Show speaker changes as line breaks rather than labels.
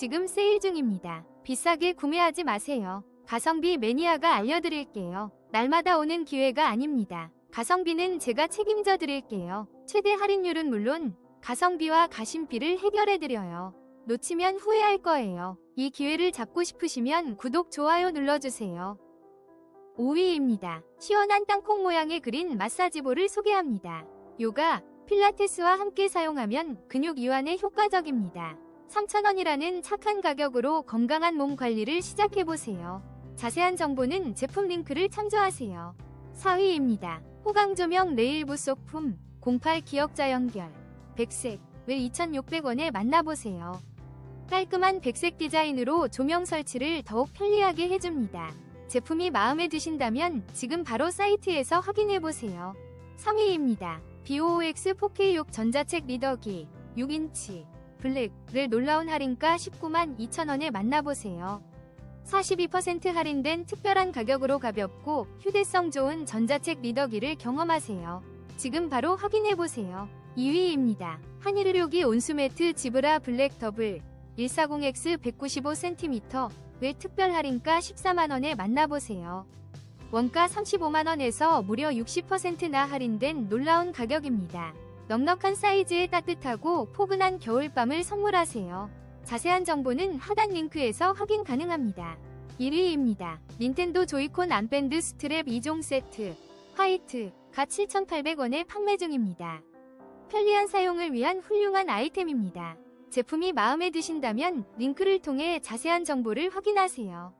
지금 세일 중입니다. 비싸게 구매하지 마세요. 가성비 매니아가 알려드릴게요. 날마다 오는 기회가 아닙니다. 가성비는 제가 책임져 드릴게요. 최대 할인율은 물론 가성비와 가심비를 해결해 드려요. 놓치면 후회할 거예요. 이 기회를 잡고 싶으시면 구독, 좋아요 눌러주세요. 5위입니다. 시원한 땅콩 모양의 그린 마사지볼을 소개합니다. 요가, 필라테스와 함께 사용하면 근육 이완에 효과적입니다. 3,000원이라는 착한 가격으로 건강한 몸 관리를 시작해보세요. 자세한 정보는 제품 링크를 참조하세요. 4위입니다. 호강 조명 레일부 소품 08 기억자 연결 백색 을 2,600원에 만나보세요. 깔끔한 백색 디자인으로 조명 설치를 더욱 편리하게 해줍니다. 제품이 마음에 드신다면 지금 바로 사이트에서 확인해보세요. 3위입니다. BOX 4K6 전자책 리더기 6인치 블랙을 놀라운 할인가 19만 2천원에 만나보세요. 42% 할인된 특별한 가격으로 가볍고 휴대성 좋은 전자책 리더기를 경험하세요. 지금 바로 확인해보세요. 2위입니다. 한일의료기 온수매트 지브라 블랙 더블 140X 195cm 왜 특별 할인가 14만원에 만나보세요. 원가 35만원에서 무려 60%나 할인된 놀라운 가격입니다. 넉넉한 사이즈에 따뜻하고 포근한 겨울밤을 선물하세요. 자세한 정보는 하단 링크에서 확인 가능합니다. 1위입니다. 닌텐도 조이콘 암밴드 스트랩 2종 세트 화이트 가 7,800원에 판매 중입니다. 편리한 사용을 위한 훌륭한 아이템입니다. 제품이 마음에 드신다면 링크를 통해 자세한 정보를 확인하세요.